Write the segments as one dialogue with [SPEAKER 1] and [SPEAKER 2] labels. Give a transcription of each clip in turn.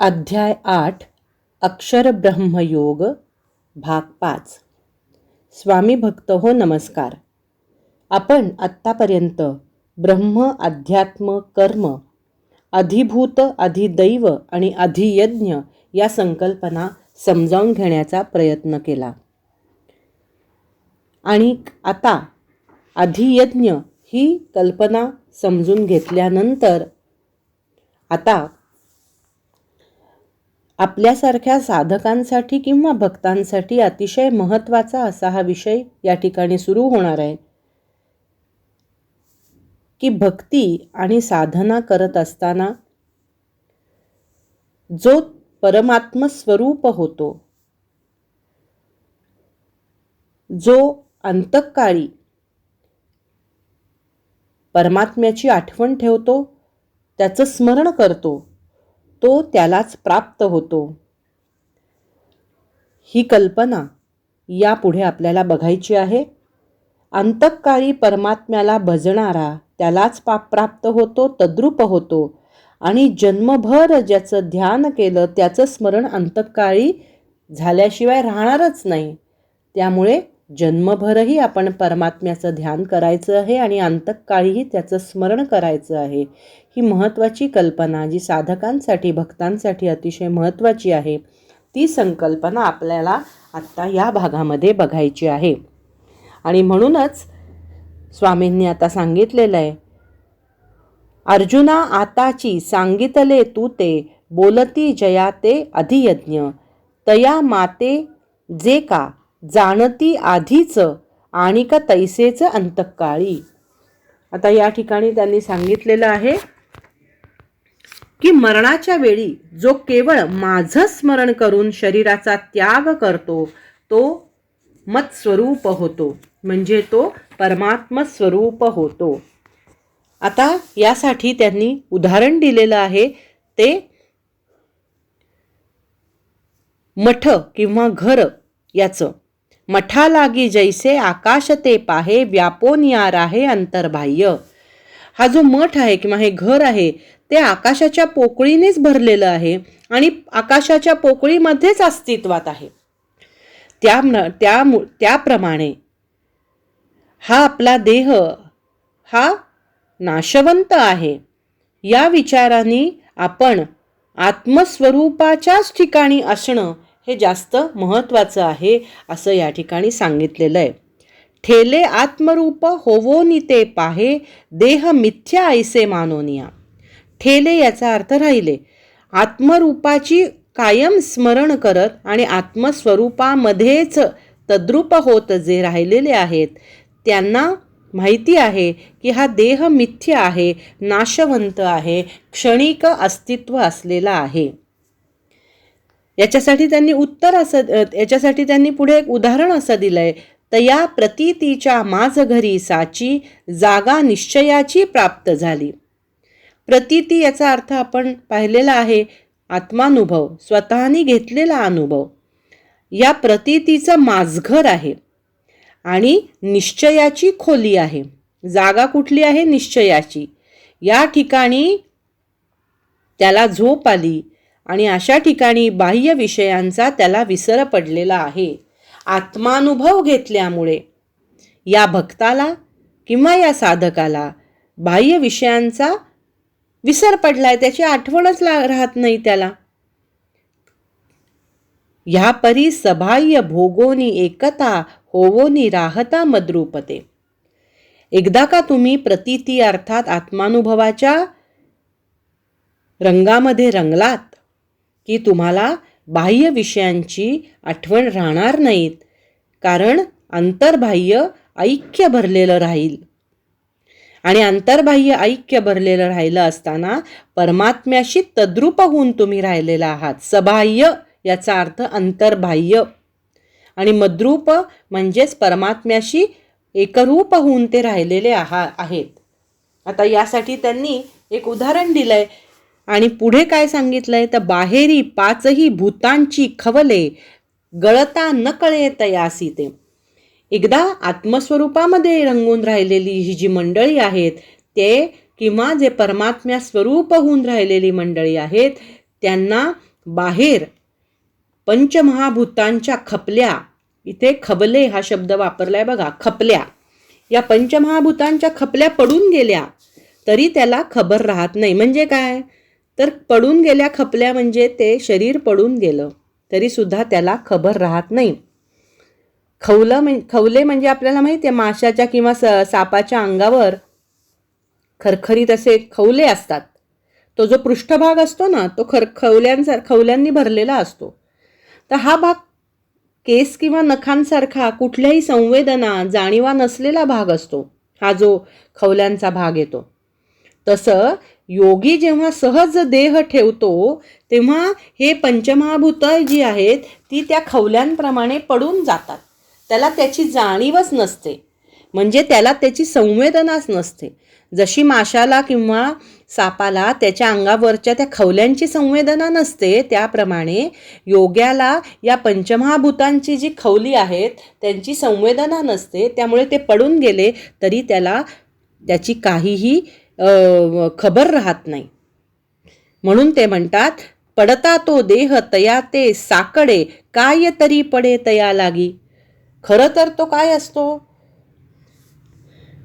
[SPEAKER 1] अध्याय आठ अक्षर ब्रह्मयोग भाग पाच. स्वामी भक्त हो नमस्कार. आपण आत्तापर्यंत ब्रह्म अध्यात्म कर्म अधिभूत अधिदैव आणि अधियज्ञ या संकल्पना समजावून घेण्याचा प्रयत्न केला. आणि आता अधियज्ञ ही कल्पना समजून घेतल्यानंतर आता आपल्यासारख्या साधकांसाठी किंवा भक्तांसाठी अतिशय महत्त्वाचा असा हा विषय या ठिकाणी सुरू होणार आहे. की भक्ती आणि साधना करत असताना जो परमात्म स्वरूप होतो जो अंतकाळी परमात्म्याची आठवण ठेवतो त्याचं स्मरण करतो तो त्यालाच प्राप्त होतो. ही कल्पना यापुढे आपल्याला बघायची आहे. अंतकाळी परमात्म्याला भजणारा त्यालाच पाप प्राप्त होतो तद्रूप होतो आणि जन्मभर ज्याचं ध्यान केलं त्याचं स्मरण अंतकाळी झाल्याशिवाय राहणारच नाही. त्यामुळे जन्मभरही आपण परमात्म्याचं ध्यान करायचं आहे आणि अंतकाळीही त्याचं स्मरण करायचं आहे. ही महत्त्वाची कल्पना जी साधकांसाठी भक्तांसाठी अतिशय महत्त्वाची आहे ती संकल्पना आपल्याला आत्ता या भागामध्ये बघायची आहे. आणि म्हणूनच स्वामींनी आता सांगितलेलं आहे अर्जुना आताची सांगितले तू ते बोलती जया ते अधियज्ञ तया माते जे का जाणती आधीच आणि का तैसेच अंतकाळी. आता या ठिकाणी त्यांनी सांगितलेलं आहे की मरणाच्या वेळी जो केवळ माझं स्मरण करून शरीराचा त्याग करतो तो मत्स्वरूप होतो. म्हणजे तो परमात्म स्वरूप होतो. आता यासाठी त्यांनी उदाहरण दिलेलं आहे. ते मठ किंवा घर याचं. मठालागी जैसे आकाश ते पाहे व्यापोन यार आहे अंतर्बाह्य. हा जो मठ आहे किंवा हे घर आहे ते आकाशाच्या पोकळीनेच भरलेलं आहे आणि आकाशाच्या पोकळीमध्येच अस्तित्वात आहे. त्या त्या त्याप्रमाणे हा आपला देह हा नाशवंत आहे. या विचाराने आपण आत्मस्वरूपाच्याच ठिकाणी असणं हे जास्त महत्त्वाचं आहे असं या ठिकाणी सांगितलेलं आहे. ठेले आत्मरूप होवो ते पाहे देह मिथ्या ऐसे मानोनिया ठेले याचा अर्थ राहिले. आत्मरूपाची कायम स्मरण करत आणि आत्मस्वरूपामध्येच तद्रूप होत जे राहिलेले आहेत त्यांना माहिती आहे की हा देह मिथ्य आहे नाशवंत आहे क्षणिक अस्तित्व असलेला आहे. याच्यासाठी त्यांनी उत्तर असं याच्यासाठी त्यांनी पुढे एक उदाहरण असं दिलं आहे तया प्रतीतीच्या माझ घरी साची जागा निश्चयाची प्राप्त झाली. प्रतीती याचा अर्थ आपण पाहिलेला आहे आत्मानुभव स्वतःने घेतलेला अनुभव. या प्रतीतीचं माझघर आहे आणि निश्चयाची खोली आहे. जागा कुठली आहे? निश्चयाची. या ठिकाणी त्याला झोप आली आणि अशा ठिकाणी बाह्य विषयांचा त्याला विसर पडलेला आहे. आत्मानुभव घेतल्यामुळे या भक्ताला किंवा या साधकाला बाह्य विषयांचा विसर पडलाय त्याची आठवणच ला राहत नाही त्याला. ह्या परी सबाह्य भोगोनी एकता होवोनी राहता मद्रूपते. एकदा का तुम्ही प्रतीती अर्थात आत्मानुभवाच्या रंगामध्ये रंगलात की तुम्हाला बाह्य विषयांची आठवण राहणार नाहीत कारण अंतर्बाह्य ऐक्य भरलेलं राहील. आणि अंतर्बाह्य ऐक्य भरलेलं राहिलं असताना परमात्म्याशी तद्रूप होऊन तुम्ही राहिलेला आहात. सबाह्य याचा अर्थ अंतर्बाह्य. आणि मद्रूप म्हणजेच परमात्म्याशी एकरूप होऊन ते राहिलेले आहा आहेत. आता यासाठी त्यांनी एक उदाहरण दिलं आहे आणि पुढे काय सांगितलं आहे तर बाहेरी पाचही भूतांची खवले गळता न कळे तयासी ते. एकदा आत्मस्वरूपामध्ये रंगून राहिलेली ही जी मंडळी आहेत ते किंवा जे परमात्म्या स्वरूप होऊन राहिलेली मंडळी आहेत त्यांना बाहेर पंचमहाभूतांच्या खपल्या इथे खबले हा शब्द वापरलाय बघा खपल्या. या पंचमहाभूतांच्या खपल्या पडून गेल्या तरी त्याला खबर राहत नाही. म्हणजे काय? तर पडून गेल्या खपल्या म्हणजे ते शरीर पडून गेलं तरीसुद्धा त्याला खबर राहत नाही. खवलं म्हण खवले म्हणजे आपल्याला माहिती आहे माशाच्या किंवा स सापाच्या अंगावर खरखरीत असे खवले असतात. तो जो पृष्ठभाग असतो ना तो खर खवल्यांसार खवल्यांनी भरलेला असतो. तर हा भाग केस किंवा नखांसारखा कुठल्याही संवेदना जाणीवा नसलेला भाग असतो. हा जो खवल्यांचा भाग येतो. तसं योगी जेव्हा सहज देह ठेवतो तेव्हा हे पंचमहाभूत जी आहेत ती त्या खवल्यांप्रमाणे पडून जातात. त्याला त्याची जाणीवच नसते. म्हणजे त्याला त्याची संवेदनाच नसते. जशी माशाला किंवा सापाला त्याच्या अंगावरच्या त्या खवल्यांची संवेदना नसते त्याप्रमाणे योग्याला या पंचमहाभूतांची जी खवली आहेत त्यांची संवेदना नसते. त्यामुळे ते पडून गेले तरी त्याला त्याची काहीही खबर राहत नाही. म्हणून ते म्हणतात पडता तो देह तया ते साकडे काय तरी पडे तया लागी? खरं तर तो काय असतो?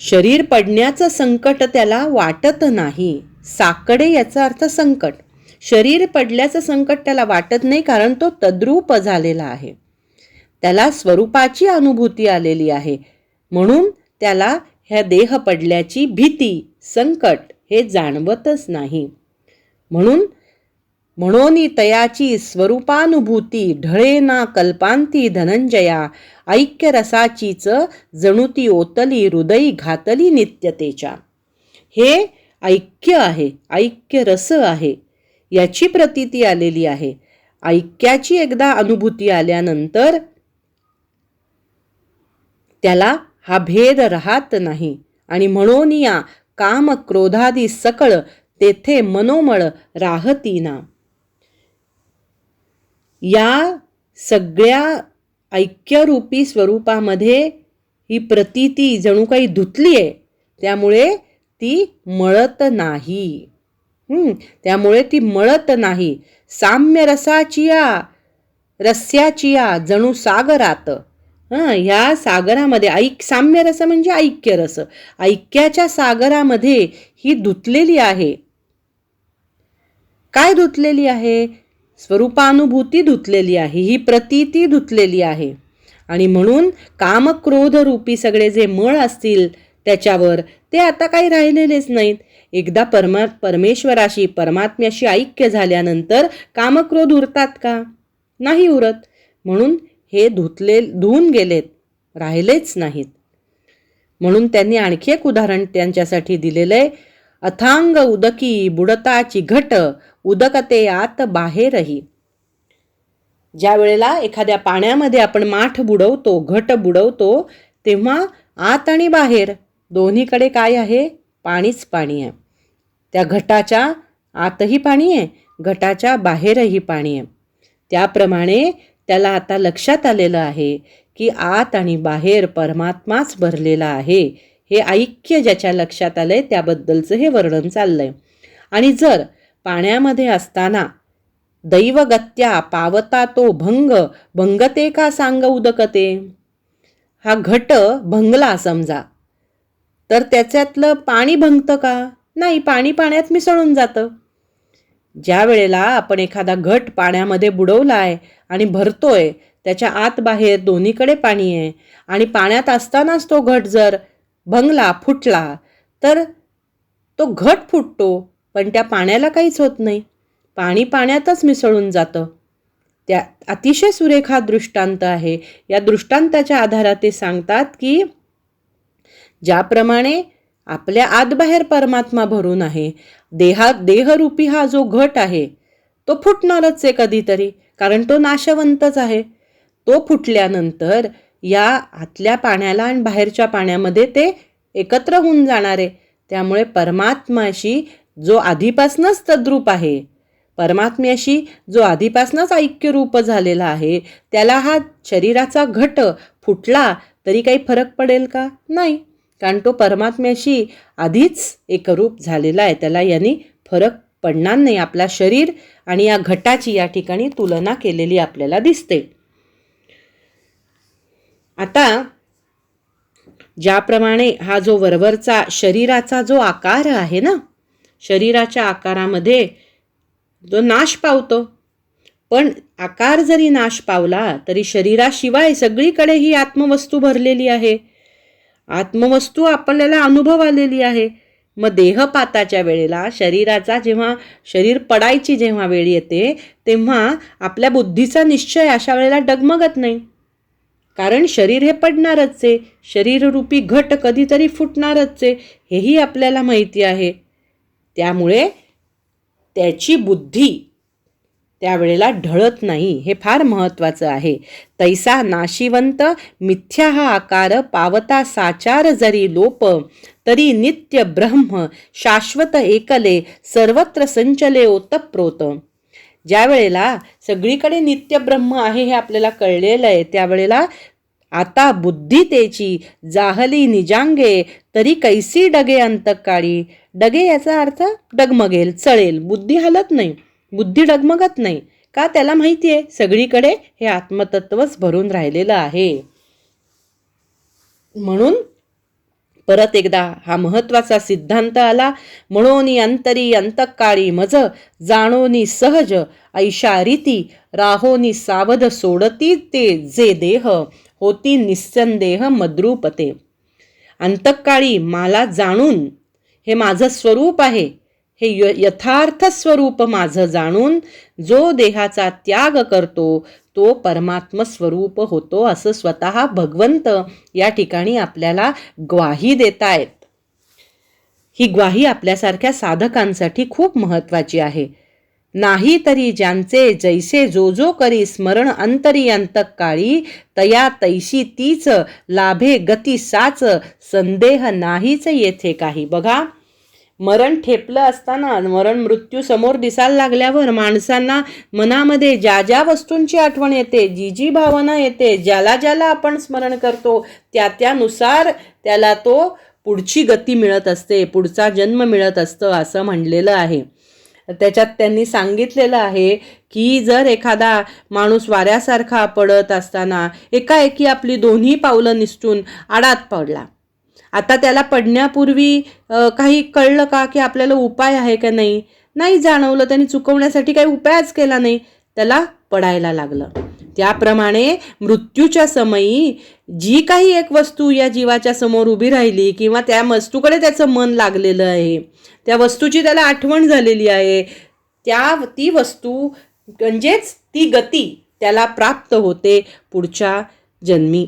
[SPEAKER 1] शरीर पडण्याचं संकट त्याला वाटत नाही. साकडे याचा अर्थ संकट. शरीर पडल्याचं संकट त्याला वाटत नाही कारण तो तद्रूप झालेला आहे. त्याला स्वरूपाची अनुभूती आलेली आहे. म्हणून त्याला ह्या देह पडल्याची भीती संकट हे जाणवतच नाही. म्हणून म्हणून तयाची स्वरूपानुभूती ढळे ना कल्पांती धनंजया ऐक्य रसाचीच जणूती ओतली हृदयी घातली नित्यतेच्या. हे ऐक्य आहे ऐक्य रस आहे याची प्रतीती आलेली आहे. ऐक्याची एकदा अनुभूती आल्यानंतर त्याला हा भेद राहत नाही आणि म्हणून या काम क्रोधादी सकळ तेथे मनोमळ राहतीना. या सगळ्या ऐक्यरूपी स्वरूपामध्ये ही प्रतीती जणू काही धुतली आहे. त्यामुळे ती मळत नाही. त्यामुळे ती मळत नाही. साम्य रसाचिया रस्याचिया जणू सागरात. हां ह्या सागरामध्ये ऐक साम्य रस म्हणजे ऐक्य रस. ऐक्याच्या सागरामध्ये ही धुतलेली आहे. काय धुतलेली आहे? स्वरूपानुभूती धुतलेली आहे ही प्रतीती धुतलेली आहे. आणि म्हणून कामक्रोधरूपी सगळे जे मळ असतील त्याच्यावर ते आता काही राहिलेलेच नाहीत. एकदा परमा परमेश्वराशी परमात्म्याशी ऐक्य झाल्यानंतर कामक्रोध उरतात का? नाही उरत. म्हणून हे धुतले धुवून गेलेत राहिलेच नाहीत. म्हणून त्यांनी आणखी एक उदाहरण त्यांच्यासाठी दिलेलं आहे. अथांग उदकी बुडताची घट उदकते आत बाहेरही ज्या वेळेला एखाद्या पाण्यामध्ये आपण माठ बुडवतो घट बुडवतो तेव्हा आत आणि बाहेर दोन्हीकडे काय आहे? पाणीच पाणी आहे. त्या घटाच्या आतही पाणी आहे घटाच्या बाहेरही पाणी आहे. त्याप्रमाणे त्याला आता लक्षात आलेलं आहे की आत आणि बाहेर परमात्माच भरलेला आहे हे ऐक्य ज्याच्या लक्षात आलंय त्याबद्दलचं हे वर्णन चाललंय. आणि जर पाण्यामध्ये असताना दैवगत्या पावता तो भंग भंगते का सांग उदकते? हा घट भंगला समजा. तर त्याच्यातलं पाणी भंगतं का? नाही पाणी पाण्यात मिसळून जातं. ज्या वेळेला आपण एखादा घट पाण्यामध्ये बुडवला आहे आणि भरतोय त्याच्या आत बाहेर दोन्हीकडे पाणी आहे आणि पाण्यात असतानाच तो घट जर भंगला फुटला तर तो घट फुटतो पण त्या पाण्याला काहीच होत नाही. पाणी पाण्यातच मिसळून जातं. त्या अतिशय सुरेख हा दृष्टांत आहे. या दृष्टांताच्या आधारात ते सांगतात की ज्याप्रमाणे आपल्या आतबाहेर परमात्मा भरून आहे देहा देहरूपी हा जो घट आहे तो फुटणारच आहे कधीतरी कारण तो नाशवंतच आहे. तो फुटल्यानंतर या आतल्या पाण्याला आणि बाहेरच्या पाण्यामध्ये ते एकत्र होऊन जाणार. आहे त्यामुळे परमात्माशी जो आधीपासूनच तद्रूप आहे परमात्म्याशी जो आधीपासूनच ऐक्यरूप झालेला आहे त्याला हा शरीराचा घट फुटला तरी काही फरक पडेल का? नाही. कारण तो परमात्म्याशी आधीच एकरूप झालेला आहे. त्याला यांनी फरक पडणार नाही. आपला शरीर आणि या घटाची या ठिकाणी तुलना केलेली आपल्याला दिसते. आता ज्याप्रमाणे हा जो वरवरचा शरीराचा जो आकार आहे ना शरीराच्या आकारामध्ये जो नाश पावतो. पण आकार जरी नाश पावला तरी शरीराशिवाय सगळीकडे ही आत्मवस्तू भरलेली आहे. आत्मवस्तू आपल्याला अनुभव आलेली आहे. मग देहपाताच्या वेळेला शरीराचा जेव्हा शरीर पडायची जेव्हा वेळ येते तेव्हा आपल्या बुद्धीचा निश्चय अशा वेळेला डगमगत नाही. कारण शरीर हे पडणारच आहे शरीररूपी घट कधीतरी फुटणारच आहे हेही आपल्याला माहिती आहे. त्यामुळे त्याची बुद्धी त्यावेळेला ढळत नाही हे फार महत्त्वाचं आहे. तैसा नाशिवंत मिथ्या हा आकार पावता साचार जरी लोप तरी नित्य ब्रह्म शाश्वत एकले सर्वत्र संचले ओतप्रोत. ज्या वेळेला सगळीकडे नित्य ब्रह्म आहे हे आपल्याला कळलेलं आहे त्यावेळेला आता बुद्धी त्याची जाहली निजांगे तरी कैसी डगे अंतकाळी? डगे याचा अर्थ डगमगेल चळेल. बुद्धी हलत नाही. बुद्धी डगमगत नाही. का त्याला माहिती आहे? सगळीकडे हे आत्मतत्वच भरून राहिलेलं आहे. म्हणून परत एकदा हा महत्त्वाचा सिद्धांत आला. म्हणून अंतरी अंतकाळी मज जाणोनी सहज ऐशा रीती राहोनी सावध सोडती ते जे देह होती निस्संदेह मद्रूपते. अंतकाळी मला जाणून हे माझं स्वरूप आहे. हे य यथार्थ स्वरूप माझं जाणून जो देहाचा त्याग करतो तो परमात्म स्वरूप होतो असं स्वतः भगवंत या ठिकाणी आपल्याला ग्वाही देतायत. ही ग्वाही आपल्यासारख्या साधकांसाठी खूप महत्त्वाची आहे. नाही तरी ज्यांचे जैसे जो जो करी स्मरण अंतरी अंतकाळी तया तैशी तीच लाभे गती साच संदेह नाहीच येथे काही. बघा मरण ठेपलं असताना मरण मृत्यू समोर दिसायला लागल्यावर माणसांना मनामध्ये ज्या ज्या वस्तूंची आठवण येते जी जी भावना येते ज्याला ज्याला आपण स्मरण करतो त्या त्यानुसार त्याला तो पुढची गती मिळत असते पुढचा जन्म मिळत असतं असं म्हणलेलं आहे. त्याच्यात त्यांनी सांगितलेलं आहे की जर एखादा माणूस वाऱ्यासारखा पडत असताना एकाएकी आपली दोन्ही पावलं निसटून आडात पडला. आता त्याला पडण्यापूर्वी काही कळलं का की आपल्याला उपाय आहे का नाही? नाही जाणवलं त्याने चुकवण्यासाठी काही उपायच केला नाही. त्याला पडायला लागलं. त्याप्रमाणे मृत्यूच्या समयी जी काही एक वस्तू या जीवाच्या समोर उभी राहिली किंवा त्या वस्तूकडे त्याचं मन लागलेलं आहे त्या वस्तूची त्याला आठवण झालेली आहे त्या ती वस्तू म्हणजेच ती गती त्याला प्राप्त होते पुढच्या जन्मी.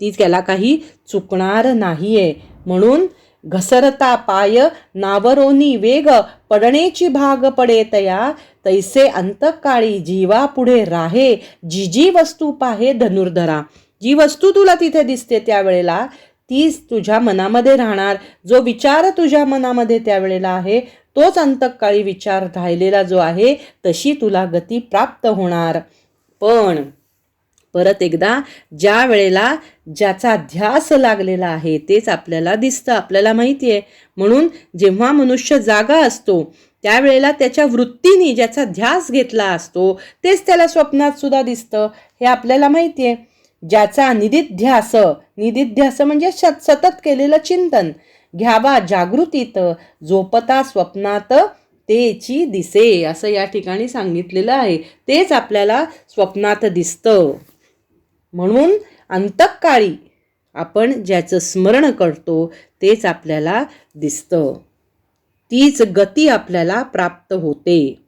[SPEAKER 1] ती त्याला काही चुकणार नाही आहे म्हणून घसरता पाय नावरोनी वेग पडणेची भाग पडे तया. तैसे अंतकाळी जीवा पुढे राहे. जी जी वस्तू पाहे धनुर्धरा. जी वस्तू तुला तिथे दिसते त्यावेळेला तीच तुझ्या मनामध्ये राहणार. जो विचार तुझ्या मनामध्ये त्यावेळेला आहे तोच अंतकाळी विचार राहिलेला जो आहे तशी तुला गती प्राप्त होणार. पण परत एकदा ज्या वेळेला ज्याचा ध्यास लागलेला आहे तेच आपल्याला दिसतं आपल्याला माहिती आहे म्हणून जेव्हा मनुष्य जागा असतो त्यावेळेला त्याच्या वृत्तीने ज्याचा ध्यास घेतला असतो तेच त्याला स्वप्नात सुद्धा दिसतं. हे आपल्याला माहिती आहे ज्याचा निदिध्यास निदिध्यास म्हणजे सत सतत केलेलं चिंतन. घ्यावा जागृतीत झोपता स्वप्नात तेची दिसे असं या ठिकाणी सांगितलेलं आहे. तेच आपल्याला स्वप्नात दिसतं. म्हणून अंतकाळी आपण ज्याचं स्मरण करतो तेच आपल्याला दिसतं. तीच गती आपल्याला प्राप्त होते.